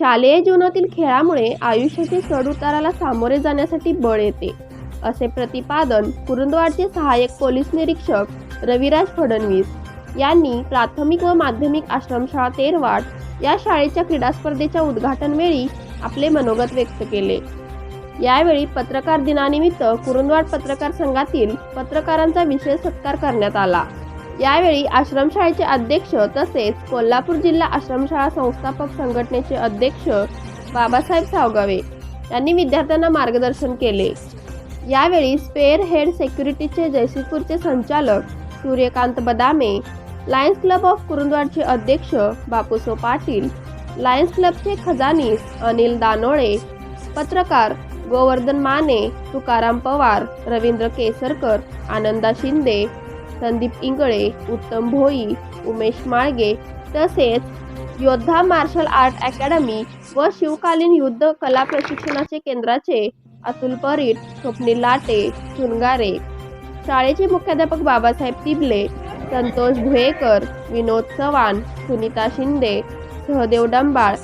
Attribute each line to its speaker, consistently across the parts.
Speaker 1: शालेय जीवनातील खेळामुळे आयुष्यातील चढउताराला सामोरे जाण्यासाठी बळ येते असे प्रतिपादन कुरुंदवाडचे सहाय्यक पोलीस निरीक्षक रविराज फडणवीस यांनी प्राथमिक व माध्यमिक आश्रमशाळा तेरवाड या शाळेच्या क्रीडा स्पर्धेच्या उद्घाटनवेळी आपले मनोगत व्यक्त केले. यावेळी पत्रकार दिनानिमित्त कुरुंदवाड पत्रकार संघातील पत्रकारांचा विशेष सत्कार करण्यात आला. यावेळी आश्रमशाळेचे अध्यक्ष तसेच कोल्हापूर जिल्हा आश्रमशाळा संस्थापक संघटनेचे अध्यक्ष बाबासाहेब सावगावे यांनी विद्यार्थ्यांना मार्गदर्शन केले. यावेळी स्पेअर हेड सेक्युरिटीचे जयसिंगपूरचे संचालक Suryakant Badame Lions Club of कुरुंदवाडचे अध्यक्ष बापूसो पाटील लायन्स क्लबचे खजानीस अनिल दानोळे पत्रकार गोवर्धन माने तुकाराम पवार रवींद्र केसरकर आनंदा शिंदे संदीप इंगळे उत्तम भोई उमेश माळगे तसेच योद्धा मार्शल आर्ट अकॅडमी व शिवकालीन युद्ध कला प्रशिक्षणाचे केंद्राचे अतुल परीट स्वप्नील लाटे चुनगारे. शाळेचे मुख्याध्यापक Babasaheb Tible Santosh Bhuyekar Vinod Chavan Sunita Shinde Sahdev Dambal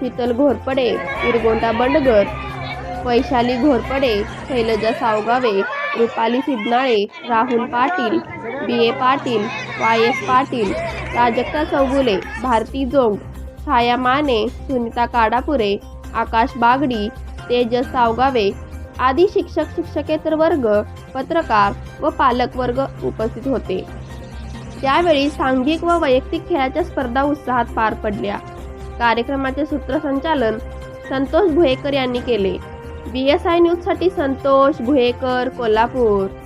Speaker 1: Sheetal Ghorpade Irgonda Bandgar Vaishali Ghorpade Shailaja Savgave Rupali Siddhanale Rahul Patil B A Patil Y S Patil Prajakta Chougule Bharati Jong Chhaya Mane Sunita Kadapure Akash Bagdi Tejas Savgave आदी शिक्षक शिक्षकेतर वर्ग पत्रकार व पालक वर्ग उपस्थित होते. त्यावेळी सांघिक व वैयक्तिक खेळाच्या स्पर्धा उत्साहात पार पडल्या. कार्यक्रमाचे सूत्रसंचालन संतोष भुयेकर यांनी केले. बी एस आय न्यूजसाठी संतोष भुयेकर कोल्हापूर.